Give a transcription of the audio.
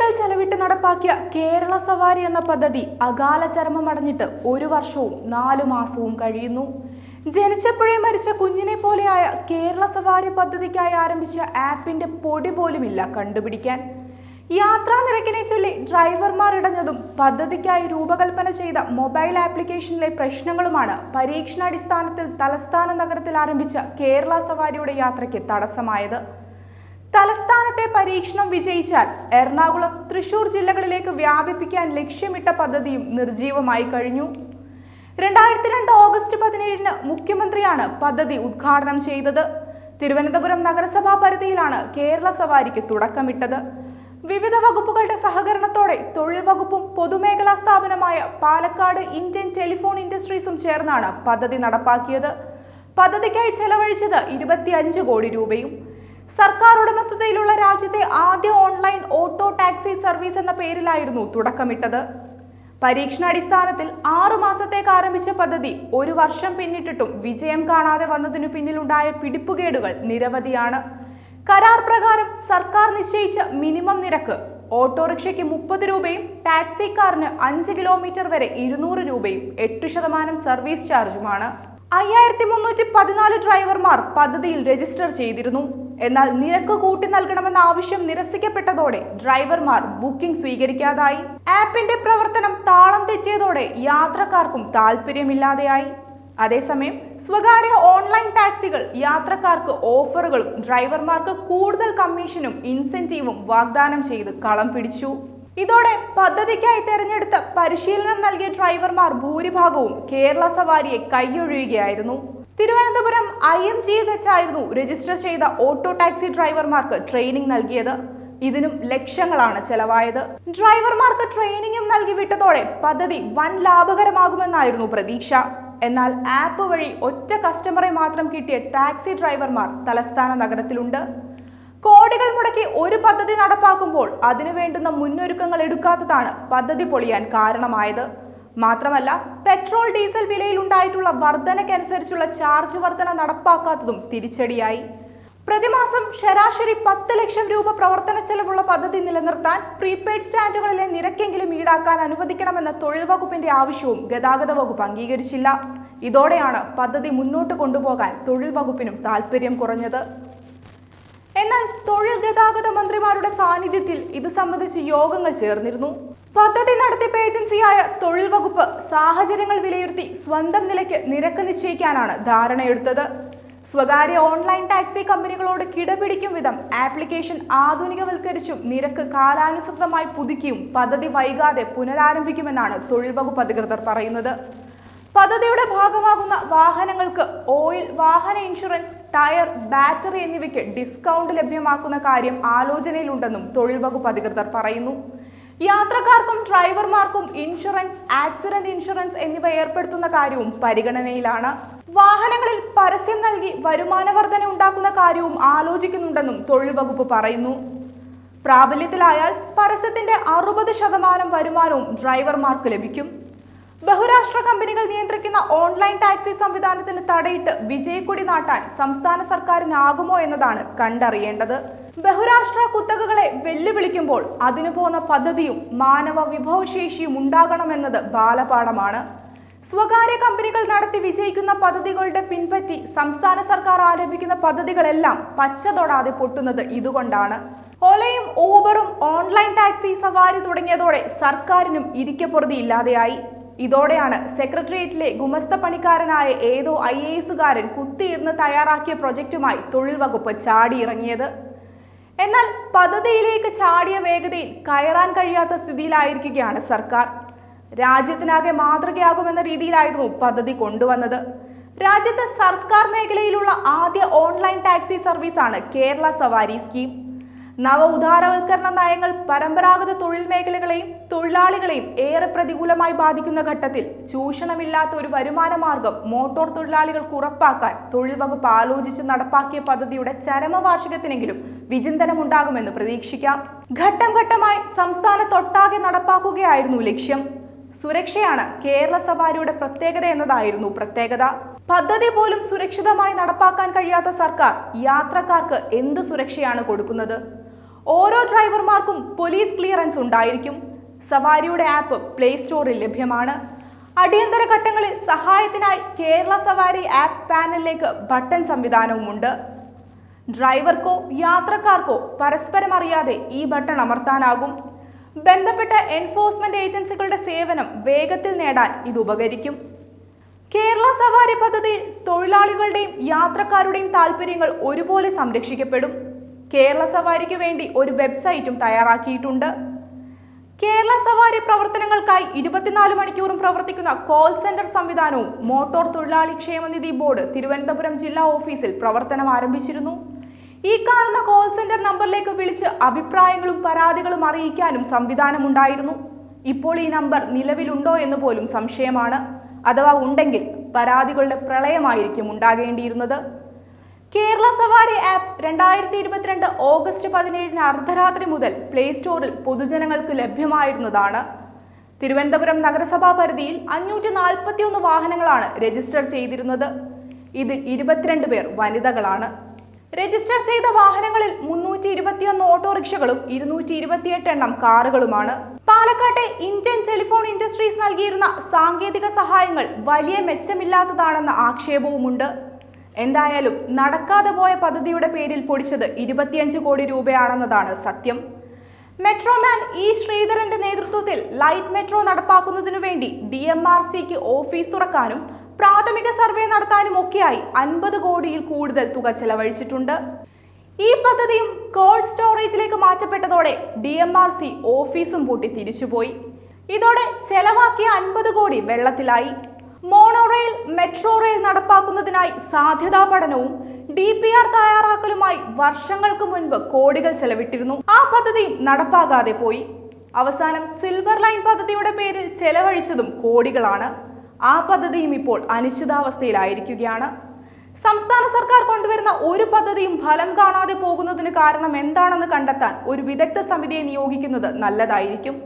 കോടികൾ ചെലവിട്ട് നടപ്പാക്കിയ കേരള സവാരി എന്ന പദ്ധതി അകാല ചരമമടഞ്ഞിട്ട് ഒരു വർഷവും നാലു മാസവും കഴിയുന്നു. ജനിച്ചപ്പോഴേ മരിച്ച കുഞ്ഞിനെ പോലെയായ കേരള സവാരി പദ്ധതിക്കായി ആരംഭിച്ച ആപ്പിന്റെ പൊടി പോലുമില്ല കണ്ടുപിടിക്കാൻ. യാത്രാ നിരക്കിനെ ചൊല്ലി ഡ്രൈവർമാർ ഇടഞ്ഞതും പദ്ധതിക്കായി രൂപകൽപ്പന ചെയ്ത മൊബൈൽ ആപ്ലിക്കേഷനിലെ പ്രശ്നങ്ങളുമാണ് പരീക്ഷണാടിസ്ഥാനത്തിൽ തലസ്ഥാന നഗരത്തിൽ ആരംഭിച്ച കേരള സവാരിയുടെ യാത്രയ്ക്ക് തടസ്സമായത്. തലസ്ഥാനത്തെ പരീക്ഷണം വിജയിച്ചാൽ എറണാകുളം തൃശൂർ ജില്ലകളിലേക്ക് വ്യാപിപ്പിക്കാൻ ലക്ഷ്യമിട്ട പദ്ധതിയും നിർജീവമായി കഴിഞ്ഞു. രണ്ടായിരത്തി രണ്ട് ഓഗസ്റ്റ് പതിനേഴിന് മുഖ്യമന്ത്രിയാണ് പദ്ധതി ഉദ്ഘാടനം ചെയ്തത്. തിരുവനന്തപുരം നഗരസഭാ പരിധിയിലാണ് കേരള സവാരിക്ക് തുടക്കമിട്ടത്. വിവിധ വകുപ്പുകളുടെ സഹകരണത്തോടെ തൊഴിൽ വകുപ്പും പൊതുമേഖലാ സ്ഥാപനമായ പാലക്കാട് ഇന്ത്യൻ ടെലിഫോൺ ഇൻഡസ്ട്രീസും ചേർന്നാണ് പദ്ധതി നടപ്പാക്കിയത്. പദ്ധതിക്കായി ചെലവഴിച്ചത് ഇരുപത്തിയഞ്ച് കോടി രൂപയും സർക്കാർ ഉടമസ്ഥതയിലുള്ള രാജ്യത്തെ ആദ്യ ഓൺലൈൻ ഓട്ടോ ടാക്സി സർവീസ് എന്ന പേരിലായിരുന്നു തുടക്കമിട്ടത്. പരീക്ഷണാടിസ്ഥാനത്തിൽ ആറു മാസത്തേക്ക് ആരംഭിച്ച പദ്ധതി ഒരു വർഷം പിന്നിട്ടിട്ടും വിജയം കാണാതെ വന്നതിനു പിന്നിലുണ്ടായ പിടിപ്പുകേടുകൾ നിരവധിയാണ്. കരാർ പ്രകാരം സർക്കാർ നിശ്ചയിച്ച മിനിമം നിരക്ക് ഓട്ടോറിക്ഷയ്ക്ക് മുപ്പത് രൂപയും ടാക്സി കാറിന് അഞ്ച് കിലോമീറ്റർ വരെ ഇരുന്നൂറ് രൂപയും എട്ട് ശതമാനം സർവീസ് ചാർജുമാണ്. അയ്യായിരത്തി മുന്നൂറ്റി പതിനാല് ഡ്രൈവർമാർ പദ്ധതിയിൽ രജിസ്റ്റർ ചെയ്തിരുന്നു. എന്നാൽ നിരക്ക് കൂട്ടി നൽകണമെന്ന ആവശ്യം നിരസിക്കപ്പെട്ടതോടെ ഡ്രൈവർമാർ ബുക്കിംഗ് സ്വീകരിക്കാതായി. ആപ്പിന്റെ പ്രവർത്തനം താളം തെറ്റിയതോടെ യാത്രക്കാർക്കും താല്പര്യമില്ലാതെയായി അതേസമയം സ്വകാര്യ ഓൺലൈൻ ടാക്സികൾ യാത്രക്കാർക്ക് ഓഫറുകളും ഡ്രൈവർമാർക്ക് കൂടുതൽ കമ്മീഷനും ഇൻസെന്റീവും വാഗ്ദാനം ചെയ്ത് കളം പിടിച്ചു. ഇതോടെ പദ്ധതിക്കായി തെരഞ്ഞെടുത്ത പരിശീലനം നൽകിയ ഡ്രൈവർമാർ ഭൂരിഭാഗവും കേരള സവാരിയെ കൈയൊഴിയുകയായിരുന്നു. തിരുവനന്തപുരം ഐ എം ജിയിൽ വെച്ചായിരുന്നു രജിസ്റ്റർ ചെയ്ത ഓട്ടോ ടാക്സി ഡ്രൈവർമാർക്ക് ട്രെയിനിങ് നൽകിയത്. ഇതിനും ലക്ഷങ്ങളാണ് ചെലവായത്. ഡ്രൈവർമാർക്ക് ട്രെയിനിങ്ങും നൽകി വിട്ടതോടെ പദ്ധതി വൻ ലാഭകരമാകുമെന്നായിരുന്നു പ്രതീക്ഷ. എന്നാൽ ആപ്പ് വഴി ഒറ്റ കസ്റ്റമറെ മാത്രം കിട്ടിയ ടാക്സി ഡ്രൈവർമാർ തലസ്ഥാന നഗരത്തിലുണ്ട്. കോടികൾ മുടക്കി ഒരു പദ്ധതി നടപ്പാക്കുമ്പോൾ അതിനു വേണ്ടുന്ന മുന്നൊരുക്കങ്ങൾ എടുക്കാത്തതാണ് പദ്ധതി പൊളിയാൻ കാരണമായത്. മാത്രമല്ല പെട്രോൾ ഡീസൽ വിലയിൽ ഉണ്ടായിട്ടുള്ള വർധനയ്ക്കനുസരിച്ചുള്ള ചാർജ് വർധന നടപ്പാക്കാത്തതും തിരിച്ചടിയായി. പ്രതിമാസം ശരാശരി പത്ത് ലക്ഷം രൂപ പ്രവർത്തന ചെലവുള്ള പദ്ധതി നിലനിർത്താൻ പ്രീപെയ്ഡ് സ്റ്റാൻഡുകളിലെ നിരക്കെങ്കിലും ഈടാക്കാൻ അനുവദിക്കണമെന്ന തൊഴിൽ വകുപ്പിന്റെ ആവശ്യവും ഗതാഗത വകുപ്പ് അംഗീകരിച്ചില്ല. ഇതോടെയാണ് പദ്ധതി മുന്നോട്ട് കൊണ്ടുപോകാൻ തൊഴിൽ വകുപ്പിനും താല്പര്യം കുറഞ്ഞത്. എന്നാൽ തൊഴിൽ ഗതാഗത മന്ത്രിമാരുടെ സാന്നിധ്യത്തിൽ ഇത് സംബന്ധിച്ച് യോഗങ്ങൾ ചേർന്നിരുന്നു. പദ്ധതി നടത്തിപ്പ് ഏജൻസിയായ തൊഴിൽ വകുപ്പ് സാഹചര്യങ്ങൾ വിലയിരുത്തി സ്വന്തം നിലയ്ക്ക് നിരക്ക് നിശ്ചയിക്കാനാണ് ധാരണയെടുത്തത്. സ്വകാര്യ ഓൺലൈൻ ടാക്സി കമ്പനികളോട് കിടപിടിക്കും വിധം ആപ്ലിക്കേഷൻ ആധുനികവൽക്കരിച്ചും നിരക്ക് കാലാനുസൃതമായി പുതുക്കിയും പദ്ധതി വൈകാതെ പുനരാരംഭിക്കുമെന്നാണ് തൊഴിൽ വകുപ്പ് അധികൃതർ പറയുന്നത്. പദ്ധതിയുടെ ഭാഗമാകുന്ന വാഹനങ്ങൾക്ക് ഓയിൽ വാഹന ഇൻഷുറൻസ് ടയർ ബാറ്ററി എന്നിവയ്ക്ക് ഡിസ്കൗണ്ട് ലഭ്യമാക്കുന്ന കാര്യം ആലോചനയിലുണ്ടെന്നും തൊഴിൽ വകുപ്പ് അധികൃതർ പറയുന്നു. യാത്രക്കാർക്കും ഡ്രൈവർമാർക്കും ഇൻഷുറൻസ് ആക്സിഡന്റ് ഇൻഷുറൻസ് എന്നിവ ഏർപ്പെടുത്തുന്ന കാര്യവും പരിഗണനയിലാണ്. വാഹനങ്ങളിൽ പരസ്യം നൽകി വരുമാനവർധന ഉണ്ടാക്കുന്ന കാര്യവും ആലോചിക്കുന്നുണ്ടെന്നും തൊഴിൽ വകുപ്പ് പറയുന്നു. പ്രാബല്യത്തിലായാൽ പരസ്യത്തിന്റെ അറുപത് ശതമാനം വരുമാനവും ഡ്രൈവർമാർക്ക് ലഭിക്കും. ബഹുരാഷ്ട്ര കമ്പനികൾ നിയന്ത്രിക്കുന്ന ഓൺലൈൻ ടാക്സി സംവിധാനത്തിന് തടയിട്ട് വിജയക്കൊടി നാട്ടാൻ സംസ്ഥാന സർക്കാരിനാകുമോ എന്നതാണ് കണ്ടറിയേണ്ടത്. ബഹുരാഷ്ട്ര കുത്തകകളെ വെല്ലുവിളിക്കുമ്പോൾ അതിനു പോന്ന പദ്ധതിയും മാനവ വിഭവശേഷിയും ഉണ്ടാകണമെന്നത് ബാലപാഠമാണ്. സ്വകാര്യ കമ്പനികൾ നടത്തി വിജയിക്കുന്ന പദ്ധതികളുടെ പിൻപറ്റി സംസ്ഥാന സർക്കാർ ആരംഭിക്കുന്ന പദ്ധതികളെല്ലാം പച്ച തൊടാതെ പൊട്ടുന്നത് ഇതുകൊണ്ടാണ്. ഓലയും ഊബറും ഓൺലൈൻ ടാക്സി സവാരി തുടങ്ങിയതോടെ സർക്കാരിനും ഇരിക്കപ്പുറതി ഇല്ലാതെയായി. ഇതോടെയാണ് സെക്രട്ടേറിയറ്റിലെ ഗുമസ്ത പണിക്കാരനായ ഏതോ ഐ എ എസുകാരൻ കുത്തിയിരുന്ന് തയ്യാറാക്കിയ പ്രൊജക്റ്റുമായി തൊഴിൽ വകുപ്പ് ചാടിയിറങ്ങിയത്. എന്നാൽ പദ്ധതിയിലേക്ക് ചാടിയ വേഗതയിൽ കയറാൻ കഴിയാത്ത സ്ഥിതിയിലായിരിക്കുകയാണ് സർക്കാർ. രാജ്യത്തിനാകെ മാതൃകയാകുമെന്ന രീതിയിലായിരുന്നു പദ്ധതി കൊണ്ടുവന്നത്. രാജ്യത്ത് സർക്കാർ മേഖലയിലുള്ള ആദ്യ ഓൺലൈൻ ടാക്സി സർവീസാണ് കേരള സവാരി സ്കീം. നവ ഉദാരവൽക്കരണ നയങ്ങൾ പരമ്പരാഗത തൊഴിൽ മേഖലകളെയും തൊഴിലാളികളെയും ഏറെ പ്രതികൂലമായി ബാധിക്കുന്ന ഘട്ടത്തിൽ ചൂഷണമില്ലാത്ത ഒരു വരുമാന മാർഗം മോട്ടോർ തൊഴിലാളികൾക്ക് ഉറപ്പാക്കാൻ തൊഴിൽ വകുപ്പ് ആലോചിച്ച് നടപ്പാക്കിയ പദ്ധതിയുടെ ചരമവാർഷികത്തിനെങ്കിലും വിചിന്തനമുണ്ടാകുമെന്ന് പ്രതീക്ഷിക്കാം. ഘട്ടം ഘട്ടമായി സംസ്ഥാനത്തൊട്ടാകെ നടപ്പാക്കുകയായിരുന്നു ലക്ഷ്യം. സുരക്ഷയാണ് കേരള സവാരിയുടെ പ്രത്യേകത എന്നതായിരുന്നു പ്രത്യേകത. പദ്ധതി പോലും സുരക്ഷിതമായി നടപ്പാക്കാൻ കഴിയാത്ത സർക്കാർ യാത്രക്കാർക്ക് എന്ത് സുരക്ഷയാണ് കൊടുക്കുന്നത്? ഓരോ ഡ്രൈവർമാർക്കും പോലീസ് ക്ലിയറൻസ് ഉണ്ടായിരിക്കും. സവാരിയുടെ ആപ്പ് പ്ലേ സ്റ്റോറിൽ ലഭ്യമാണ്. അടിയന്തര ഘട്ടങ്ങളിൽ സഹായത്തിനായി കേരള സവാരി ആപ്പ് പാനലിലേക്ക് ബട്ടൺ സംവിധാനവുമുണ്ട്. ഡ്രൈവർക്കോ യാത്രക്കാർക്കോ പരസ്പരം അറിയാതെ ഈ ബട്ടൺ അമർത്താനാകും. ബന്ധപ്പെട്ട എൻഫോഴ്സ്മെന്റ് ഏജൻസികളുടെ സേവനം വേഗത്തിൽ നേടാൻ ഇത് ഉപകരിക്കും. കേരള സവാരി പദ്ധതിയിൽ തൊഴിലാളികളുടെയും യാത്രക്കാരുടെയും താല്പര്യങ്ങൾ ഒരുപോലെ സംരക്ഷിക്കപ്പെടും. കേരള സവാരിക്ക് വേണ്ടി ഒരു വെബ്സൈറ്റും തയ്യാറാക്കിയിട്ടുണ്ട്. കേരള സവാരി പ്രവർത്തനങ്ങൾക്കായി ഇരുപത്തിനാല് മണിക്കൂറും പ്രവർത്തിക്കുന്ന കോൾ സെന്റർ സംവിധാനവും മോട്ടോർ തൊഴിലാളി ക്ഷേമനിധി ബോർഡ് തിരുവനന്തപുരം ജില്ലാ ഓഫീസിൽ പ്രവർത്തനം ആരംഭിച്ചിരുന്നു. ഈ കാണുന്ന കോൾ സെന്റർ നമ്പറിലേക്ക് വിളിച്ച് അഭിപ്രായങ്ങളും പരാതികളും അറിയിക്കാനും സംവിധാനമുണ്ടായിരുന്നു. ഇപ്പോൾ ഈ നമ്പർ നിലവിലുണ്ടോ എന്ന് പോലും സംശയമാണ്. അഥവാ ഉണ്ടെങ്കിൽ പരാതികളുടെ പ്രളയമായിരിക്കും ഉണ്ടാകേണ്ടിയിരുന്നത്. കേരള സവാരി ആപ്പ് രണ്ടായിരത്തി ഇരുപത്തിരണ്ട് ഓഗസ്റ്റ് പതിനേഴിന് അർദ്ധരാത്രി മുതൽ പ്ലേ സ്റ്റോറിൽ പൊതുജനങ്ങൾക്ക് ലഭ്യമായിരുന്നതാണ്. തിരുവനന്തപുരം നഗരസഭാ പരിധിയിൽ അഞ്ഞൂറ്റി നാൽപ്പത്തിയൊന്ന് വാഹനങ്ങളാണ് രജിസ്റ്റർ ചെയ്തിരുന്നത്. ഇതിൽ ഇരുപത്തിരണ്ട് പേർ വനിതകളാണ്. രജിസ്റ്റർ ചെയ്ത വാഹനങ്ങളിൽ മുന്നൂറ്റി ഇരുപത്തിയൊന്ന് ഓട്ടോറിക്ഷകളും ഇരുന്നൂറ്റി ഇരുപത്തിയെട്ട് എണ്ണം കാറുകളുമാണ്. പാലക്കാട്ടെ ഇന്ത്യൻ ടെലിഫോൺ ഇൻഡസ്ട്രീസ് നൽകിയിരുന്ന സാങ്കേതിക സഹായങ്ങൾ വലിയ മെച്ചമില്ലാത്തതാണെന്ന ആക്ഷേപവുമുണ്ട്. എന്തായാലും നടക്കാതെ പോയ പദ്ധതിയുടെ പേരിൽ പൊടിച്ചത് ഇരുപത്തിയഞ്ച് കോടി രൂപയാണെന്നതാണ് സത്യം. മെട്രോമാൻ ഇ ശ്രീധരന്റെ നേതൃത്വത്തിൽ ലൈറ്റ് മെട്രോ നടപ്പാക്കുന്നതിനു വേണ്ടി ഡി എം ആർ സിക്ക് ഓഫീസ് തുറക്കാനും പ്രാഥമിക സർവേ നടത്താനും ഒക്കെയായി അൻപത് കോടിയിൽ കൂടുതൽ തുക ചെലവഴിച്ചിട്ടുണ്ട്. ഈ പദ്ധതിയും കോൾഡ് സ്റ്റോറേജിലേക്ക് മാറ്റപ്പെട്ടതോടെ ഡി എം ആർ സി ഓഫീസും പൂട്ടി തിരിച്ചുപോയി. ഇതോടെ ചെലവാക്കിയ അൻപത് കോടി വെള്ളത്തിലായി. മോണോ റെയിൽ മെട്രോ റെയിൽ നടപ്പാക്കുന്നതിനായി സാധ്യതാ പഠനവും ഡി പി ആർ തയ്യാറാക്കലുമായി വർഷങ്ങൾക്ക് മുൻപ് കോടികൾ ചെലവിട്ടിരുന്നു. ആ പദ്ധതി നടപ്പാകാതെ പോയി. അവസാനം സിൽവർ ലൈൻ പദ്ധതിയുടെ പേരിൽ ചെലവഴിച്ചതും കോടികളാണ്. ആ പദ്ധതിയും ഇപ്പോൾ അനിശ്ചിതാവസ്ഥയിലായിരിക്കുകയാണ്. സംസ്ഥാന സർക്കാർ കൊണ്ടുവരുന്ന ഒരു പദ്ധതിയും ഫലം കാണാതെ പോകുന്നതിന് കാരണം എന്താണെന്ന് കണ്ടെത്താൻ ഒരു വിദഗ്ധ സമിതിയെ നിയോഗിക്കുന്നത് നല്ലതായിരിക്കും.